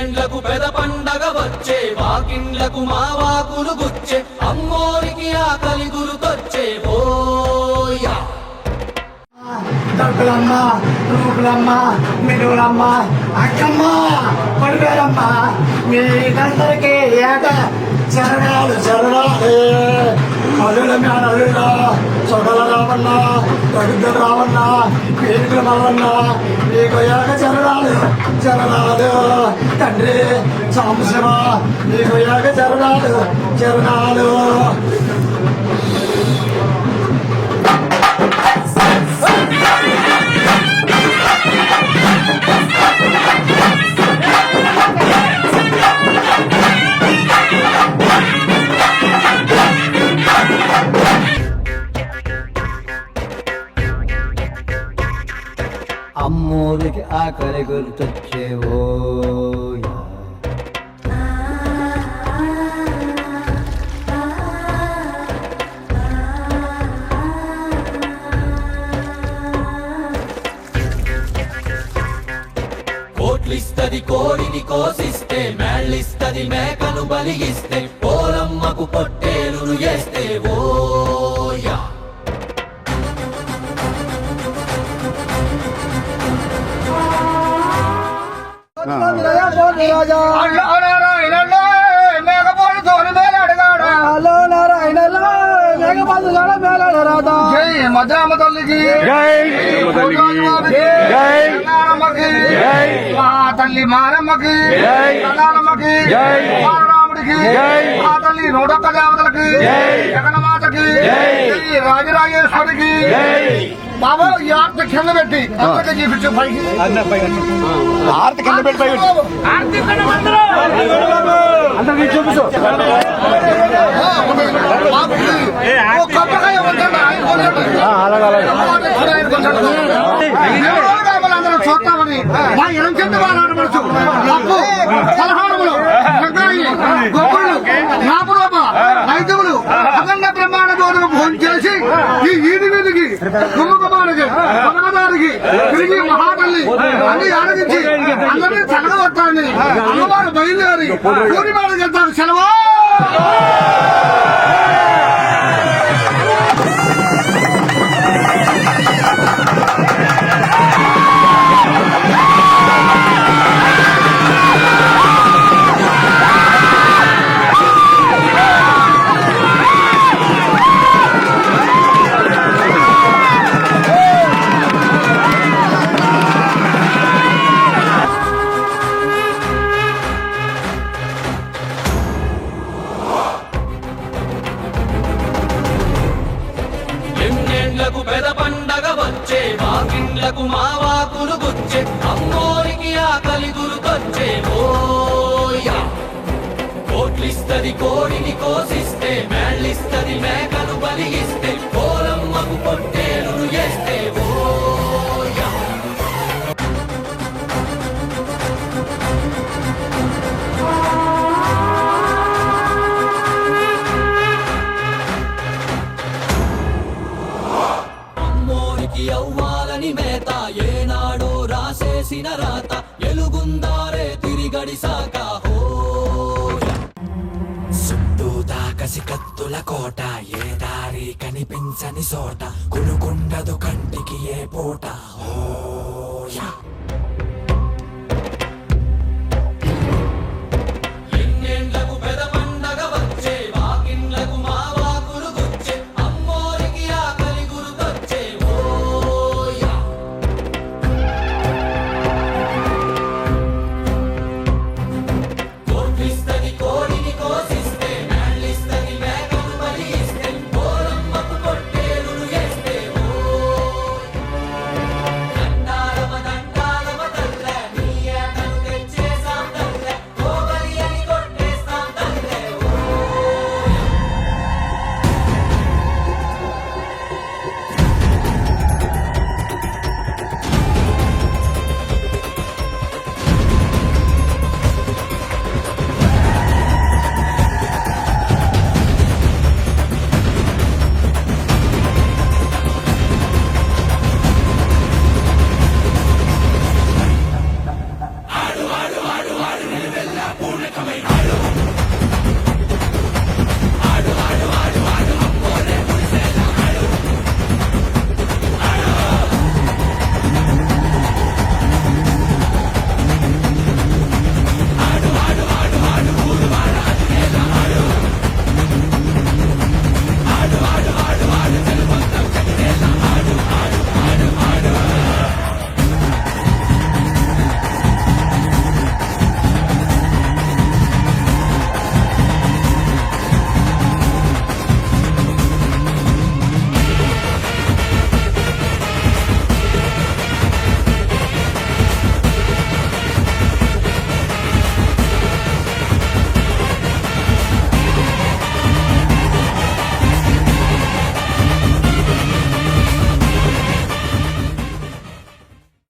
ఎన్నేండ్లకు పెద పండగ వచ్చే వాకిండ్లకు మా వాకులు గుచ్చే అమ్మోరికి ఆకలి గురుకొచ్చే ఓయా దొడ్డులమ్మ రూపులమ్మ మెనులమ్మ అక్కమ్మ పడిపోయారమ్మ మీకందరికీ ఏట చరణాలు చరణాలు. అల్లుల మేనల్లుల సొగల రావన్నా దరిద్ర రావన్నా పేరుకులు మల్లన్న నీకు ఏక చరణాలు చరణాలు తండ్రి సాంశివ మీకు ఏక చరణాలు చరణాలు అమ్మోరికి ఆకలి గుర్తొచ్చేవో. కోట్లిస్తది కోడిని కోసిస్తే మేళ్ళిస్తది మేకను బలిగిస్తే పోలమ్మకు పొట్టేలును చేస్తే ఓ జై మధ్యాహ్న తల్లికి. జై జై జై మా తల్లి మారమ్మకి. జై కళారమ్మకి జై మా తల్లి నూటొక్క దేవతలకి జై. జగన్మాతకి జై. రాజరాజేశ్వరికి. జై. బాబా ఈ ఆర్త కింద పెట్టి అందరికీ చూపించు పైకి. ఆర్త కింద పెట్టి పైకి అందరికీ చూపించు. చూస్తామని. మా ఎడం చెంత వారాడు మనసు. తిరిగి మహాతల్లి అన్ని ఆరగించి అందరినీ చల్లగొట్టాలని అమ్మవారు బయలుదేరి. పూర్ణిమాలకు వెళ్తాను సెలవు! వచ్చే మా వాకులు గుచ్చే అమ్మోరికి ఆకలి గురుకొచ్చే ఓయా కోట్లిస్తది కోడిని కోసిస్తే మేళ్ళిస్తది మేకను బలిగిస్తే పోలమ్మకు పొట్టేలును చేస్తే you అమ్మోరికి అవ్వాలని మేత. ఏనాడో రాసేసిన రాత. ఎలుగుందారే తిరిగడిసాక హోయా చుట్టూ దాకసి కత్తుల కోట. ఏ దారి కనిపించని సోట. కునుకుండదు కంటికి ఏ పూట. హోయా உனக்கமை ஆளும்